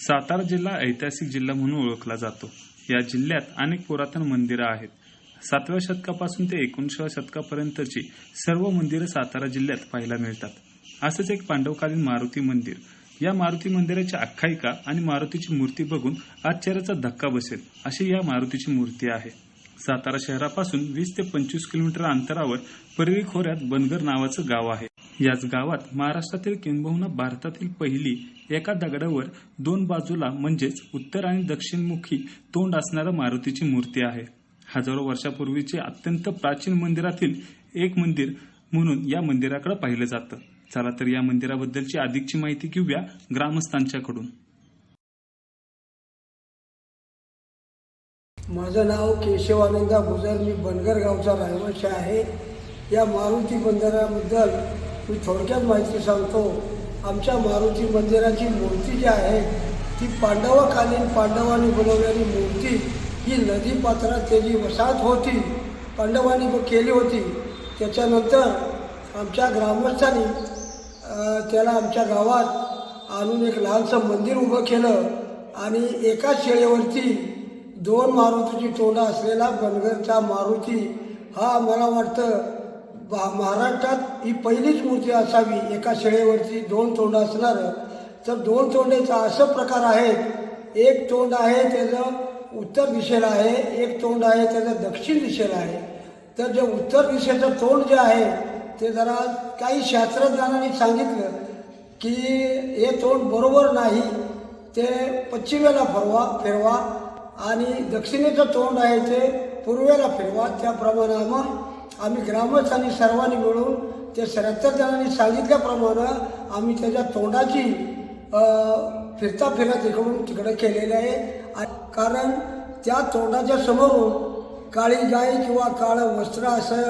सातारा जिल्हा ऐतिहासिक जिल्हा म्हणून ओळखला जातो. या जिल्ह्यात अनेक पुरातन मंदिरं आहेत. सातव्या शतकापासून ते एकोणीसाव्या शतकापर्यंतची सर्व मंदिरं सातारा जिल्ह्यात पाहायला मिळतात. असंच एक पांडवकालीन मारुती मंदिर. या मारुती मंदिराची आख्यायिका आणि मारुतीची मूर्ती बघून आश्चर्याचा धक्का बसेल अशी या मारुतीची मूर्ती आहे. सातारा शहरापासून वीस ते पंचवीस किलोमीटर अंतरावर परळी खोऱ्यात बनगर नावाचं गाव आहे. याच गावात महाराष्ट्रातील किंबहुना भारतातील पहिली एका दगडावर दोन बाजूला म्हणजेच उत्तर आणि दक्षिणमुखी तोंड असणाऱ्या मारुतीची मूर्ती आहे. हजारो वर्षापूर्वीचे अत्यंत प्राचीन मंदिरातील एक मंदिर म्हणून या मंदिराकडे पाहिलं जातं. चला तर या मंदिराबद्दलची अधिकची माहिती घेऊया ग्रामस्थांच्याकडून. माझं नाव केशवानंदा भुजर मी बनगर गावचा रहिवासी आहे. या मारुती बंदराबद्दल मी थोडक्यात माहिती सांगतो. आमच्या मारुती मंदिराची मूर्ती जी आहे ती पांडवकालीन पांडवांनी बनवलेली मूर्ती ही नदी पात्रात त्याची वसाहत होती. पांडवांनी केली होती. त्याच्यानंतर आमच्या ग्रामस्थांनी त्याला आमच्या गावात आणून एक लहानसं मंदिर उभं केलं आणि एका शेळेवरती दोन मारुतीची तोंडा असलेला बनगरचा मारुती हा मला वाटतं बा महाराष्ट्रात ही पहिलीच मूर्ती असावी एका शेळेवरची दोन तोंड असणारं. तर दोन तोंडेचा असं प्रकार आहेत एक तोंड आहे त्याचं उत्तर दिशेला आहे एक तोंड आहे त्याचं दक्षिण दिशेला आहे. तर जे उत्तर दिशेचं तोंड जे आहे ते जरा काही शास्त्रज्ञानांनी सांगितलं की हे तोंड बरोबर नाही ते पश्चिमेला फरवा फिरवा आणि दक्षिणेचं तोंड आहे ते पूर्वेला फिरवा. त्याप्रमाणे मग आम्ही ग्रामस्थांनी सर्वांनी मिळून ते सत्तर जणांनी सांगितल्याप्रमाणे आम्ही त्याच्या तोंडाची फिरता फिरता फिरत इकडून तिकडं केलेलं आहे. आ- कारण त्या तोंडाच्या समोरून काळी गाय किंवा काळं वस्त्र असं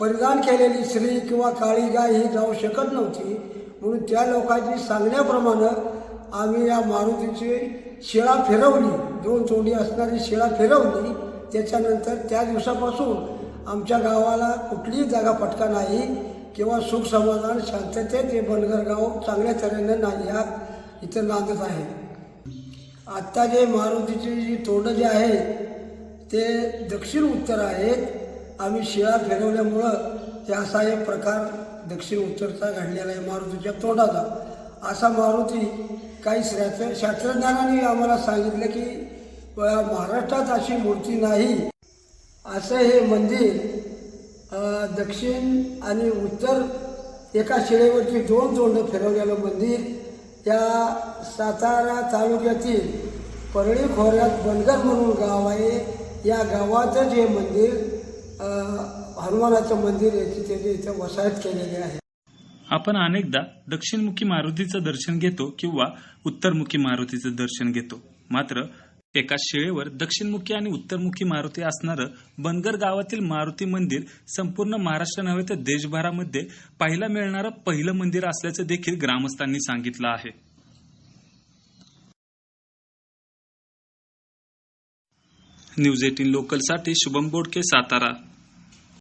परिधान केलेली स्त्री किंवा काळी गाय ही जाऊ शकत नव्हती. म्हणून त्या लोकांची सांगण्याप्रमाणे आम्ही या मारुतीची शिळा फिरवली. दोन तोंडी असणारी शिळा फिरवली. त्याच्यानंतर त्या दिवसापासून आमच्या गावाला कुठलीही जागा पटका नाही किंवा सुख समाधान शांततेत हे बनगर गाव चांगल्या तऱ्हेनं नाही या इथं नांदत आहे. आत्ता जे मारुतीची जी तोंडं जे आहे ते दक्षिण उत्तर आहेत आम्ही शिळा फिरवल्यामुळं ते असा एक प्रकार दक्षिण उत्तरचा घडलेला आहे मारुतीच्या तोंडाचा. असा मारुती काही शास्त्र शास्त्रज्ञानाने आम्हाला सांगितलं की महाराष्ट्रात अशी मूर्ती नाही. असं हे मंदिर दक्षिण आणि उत्तर एका शिळेवरती दोन तोंडं फिरवलेलं मंदिर या सातारा तालुक्यातील परळी खोऱ्यात बनगर म्हणून गाव आहे. या गावातच हे मंदिर हनुमानाचं मंदिर आहे तिथे इथं वसाहत केलेली आहे. आपण अनेकदा दक्षिणमुखी मारुतीचं दर्शन घेतो किंवा उत्तरमुखी मारुतीचं दर्शन घेतो. मात्र एका शिळेवर दक्षिणमुखी आणि उत्तरमुखी मारुती असणारं बनगर गावातील मारुती मंदिर संपूर्ण महाराष्ट्र नव्हे तर देशभरामध्ये पाहायला मिळणारं पहिलं मंदिर असल्याचं देखील ग्रामस्थांनी सांगितलं आहे. न्यूज एटीन लोकलसाठी शुभम बोडके सातारा.